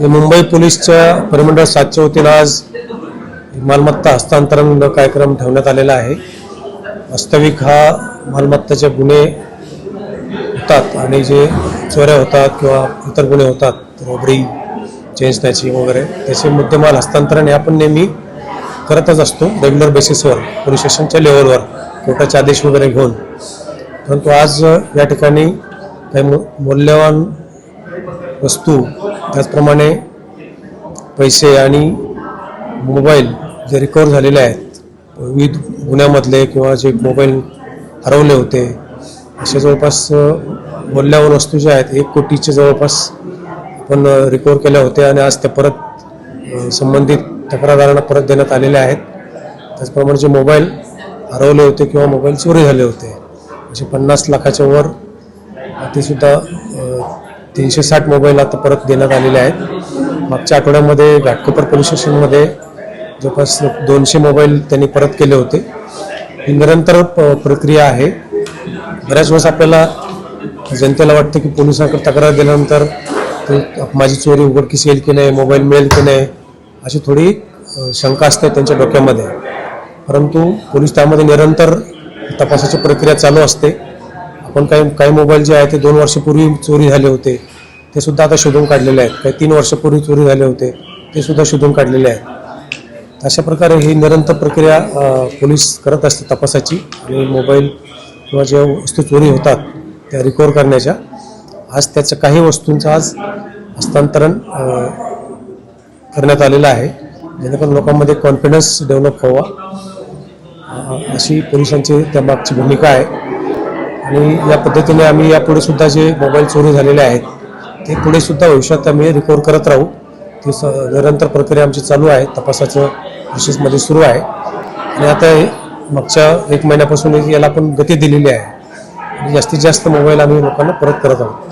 हे मुंबई पोलीसच्या परिमंडळ सातच्या वतीनं आज मालमत्ता हस्तांतरण कार्यक्रम ठेवण्यात आलेला आहे. वास्तविक हा मालमत्ताचे गुन्हे होतात आणि जे चोऱ्या होतात किंवा इतर गुन्हे होतात रॉबरी चेन स्नॅचिंग वगैरे त्याचे मुद्देमाल हस्तांतरण हे आपण नेहमी करतच असतो रेग्युलर बेसिसवर पोलीस स्टेशनच्या लेवलवर कोर्टाचे आदेश वगैरे घेऊन. परंतु आज या ठिकाणी काही मौल्यवान वस्तू त्याचप्रमाणे पैसे आणि मोबाईल जे रिकवर झालेले आहेत विविध गुन्ह्यामधले किंवा जे मोबाईल हरवले होते असे जवळपास अ, वस्तू ज्या आहेत एक कोटीचे जवळपास आपण रिकवर केल्या होत्या आणि आज त्या परत संबंधित तक्रारदारांना परत देण्यात आलेल्या आहेत. त्याचप्रमाणे जे मोबाईल हरवले होते किंवा मोबाईल चोरी झाले होते असे पन्नास लाखाच्या वर ते सुद्धा तीनशे साठ मोबाईल आता परत देण्यात आलेले आहेत. मागच्या आठवड्यामध्ये घाटकोपर पोलीस स्टेशनमध्ये जवळपास दोनशे मोबाईल त्यांनी परत केले होते. ही निरंतर प- प्रक्रिया आहे. बऱ्याच वेळेस आपल्याला जनतेला वाटतं की पोलिसांकडे तक्रार दिल्यानंतर माझी चोरी उघडकीस येईल की नाही मोबाईल मिळेल की नाही अशी थोडी शंका असते त्यांच्या डोक्यामध्ये. परंतु पोलीस त्यामध्ये निरंतर तपासाची प्रक्रिया चालू असते. आपण काही काही मोबाईल जे आहे ते दोन वर्षापूर्वी चोरी झाले होते. ते सुद्धा आता शोधून काढलेले आहेत. काही तीन वर्षापूर्वी चोरी झाले होते. ते सुद्धा शोधून काढलेले आहेत. अशा प्रकारे ही निरंतर प्रक्रिया पोलीस करत असते तपासाची आणि मोबाईल किंवा ज्या वस्तू चोरी होतात त्या रिकवर करण्याच्या आज त्याचं काही वस्तूंचं आज हस्तांतरण करण्यात आलेलं आहे. जेणेकरून लोकांमध्ये कॉन्फिडन्स डेव्हलप व्हावा. अशी पोलिसांची त्या मागची भूमिका आहे. आणि या पद्धतीने आम्ही यापुढे सुद्धा जे मोबाईल चोरी झालेले आहेत ते पुढे सुद्धा भविष्यात आम्ही रिकवर करत राहू. ती स निरंतर प्रक्रिया आमची चालू आहे तपासाचं प्रोसेसमध्ये सुरू आहे. आणि आता मागच्या एक महिन्यापासून याला आपण गती दिलेली आहे. आणि जास्तीत जास्त मोबाईल आम्ही लोकांना परत करत आहोत.